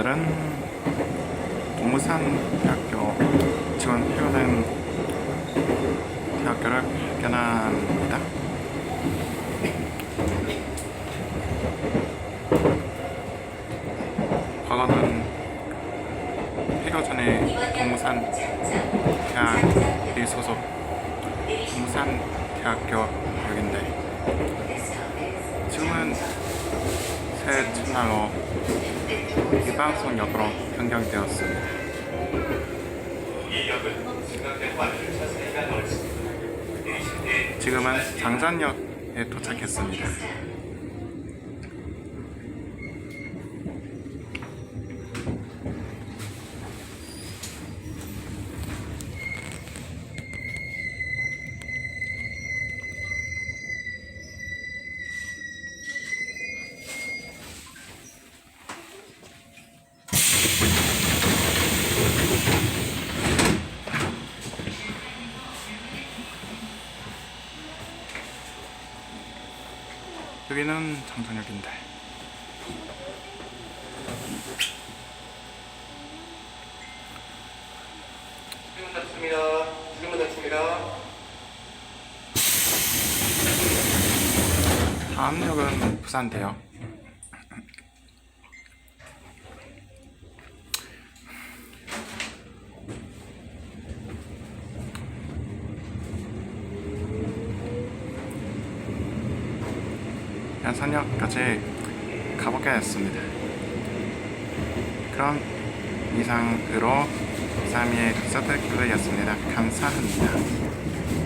오늘은 동무산 대학교 지원 필요된 대학교를 발견합니다. 과거는 폐교 전에 동무산 대학이 소속 동무산 대학교 역인데 지금은 새 채널로 일방송역으로 변경되었습니다. 지금은 장산역에 도착했습니다. 여기는 장산역인데 지금 닫습니다. 지금 닫습니다. 다음 역은 부산대역. 연산역까지 가보게 됐습니다. 그럼 이상으로 3위의 콘서트 킬러였습니다. 감사합니다.